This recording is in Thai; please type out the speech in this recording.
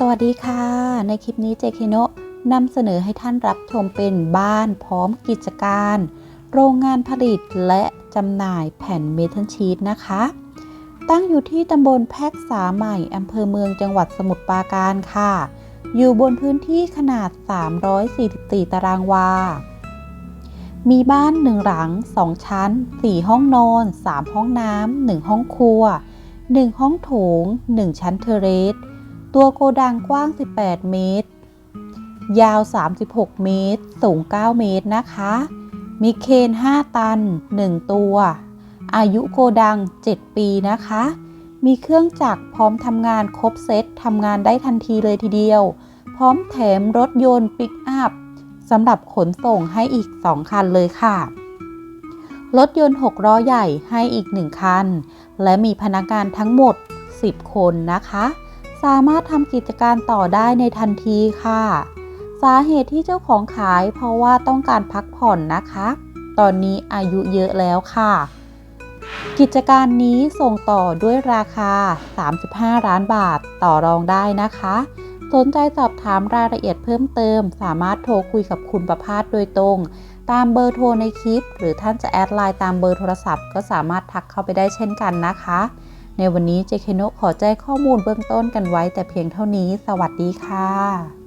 สวัสดีค่ะ ในคลิปนี้เจเคโนะนำเสนอให้ท่านรับชมเป็นบ้านพร้อมกิจการ โรงงานผลิตและจำหน่ายแผ่นเมทัลชีตนะคะ ตั้งอยู่ที่ตำบลแพกษาใหม่อำเภอเมืองจังหวัดสมุทรปราการค่ะ อยู่บนพื้นที่ขนาด 344 ตารางวา มีบ้านหนึ่งหลัง 2 ชั้น 4 ห้องนอน 3 ห้องน้ำ 1 ห้องครัว 1 ห้องโถง 1 ชั้นเทเรส ตัวโกดังกว้าง 18 เมตร ยาว 36 เมตร สูง 9 เมตรนะคะ มีเคน 5 ตัน 1 ตัว อายุโกดัง 7 ปีนะคะ มีเครื่องจักรพร้อมทำงานครบเซตทำงานได้ทันทีเลยทีเดียว พร้อมแถมรถยนต์ปิกอัพสำหรับขนส่งให้อีก 2 คันเลยค่ะ รถยนต์ 6 ล้อใหญ่ให้อีก 1 คัน และมีพนักงานทั้งหมด 10 คนนะคะ สามารถทำกิจการต่อได้ในทันทีค่ะ สาเหตุที่เจ้าของขายเพราะว่าต้องการพักผ่อนนะคะ ตอนนี้อายุเยอะแล้วค่ะ กิจการนี้ส่งต่อด้วยราคา 35 ล้านบาทต่อรองได้นะคะ สนใจสอบถามรายละเอียดเพิ่มเติม สามารถโทรคุยกับคุณประพาสโดยตรง ตามเบอร์โทรในคลิป หรือท่านจะแอดไลน์ตามเบอร์โทรศัพท์ ก็สามารถทักเข้าไปได้เช่นกันนะคะ ในวันนี้เจเคโนขอแจ้งข้อมูลเบื้องต้นกันไว้แต่เพียงเท่านี้ สวัสดีค่ะ